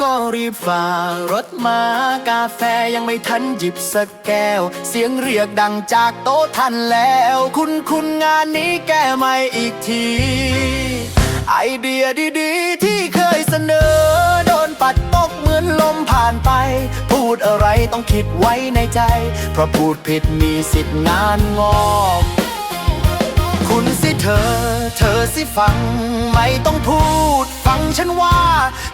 ก็รีบฝ่ารถมากาแฟยังไม่ทันหยิบสักแก้ว เสียงเรียกดังจากโต๊ะทันแล้ว คุณคุณงานนี้แก้ใหม่อีกที ไอเดียดีๆ ที่เคยเสนอ โดนปัดตกเหมือนลมผ่านไป พูดอะไรต้องคิดไว้ในใจ เพราะพูดผิดมีสิทธิ์งานงอกคุณสิเธอ เธอสิฟัง ไม่ต้องพูด ฉันว่า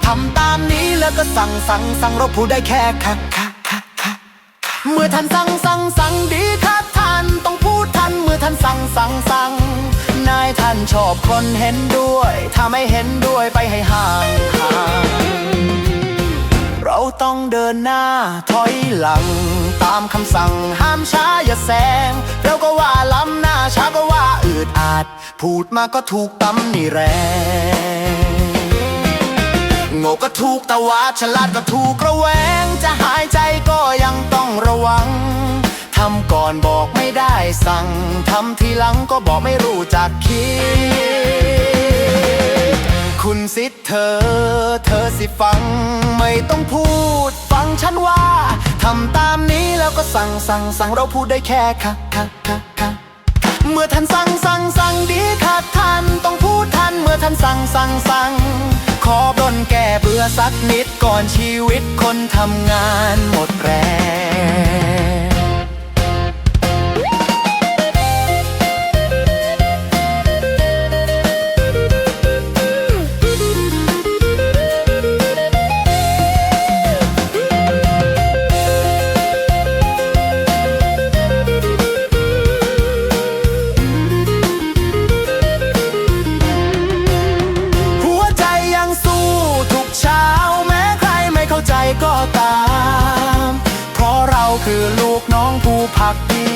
ทำตามนี้แล้วก็สั่งสั่งสั่งเราพูดได้แค่ค่ะค่ะค่ะค่ะเมื่อท่านสั่งสั่งสั่งดีครับท่านต้องพูดทันเมื่อท่านสั่งสั่งสั่งนายท่านชอบคนเห็นด้วย ถ้าไม่เห็นด้วยไปให้ห่างห่างเราต้องเดินหน้าถอยหลัง ตามคำสั่งห้ามช้าอย่าแซงเราก็ว่าล้ำหน้าช้าก็ว่าอืดอาด พูดมาก็ถูกตำหนี่แรง โง่ก็ถูกตะวาฉลาดก็ถูกระแวง จะหายใจก็ยังต้องระวัง ทำก่อนบอกไม่ได้สั่ง ทำทีหลังก็บอกไม่รู้จักคิด คุณสิทธิ์เธอ เธอสิฟัง ไม่ต้องพูด ฟังฉันว่า ทำตามนี้แล้วก็สั่งสั่งสั่งเราพูดได้แค่ค่ะค่ะค่ะค่ะเมื่อท่านสั่งสั่งสั่งดีค่ะท่านต้องพูดทันเมื่อท่านสั่งสั่งสั่ง นแก้เบื่อสักนิดก่อนชีวิตคนทำงานหมดแรง คือลูกน้องผู้พักดี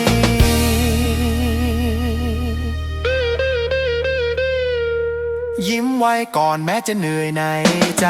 ยิ้มไว้ก่อนแม้จะเหนื่อยในใจ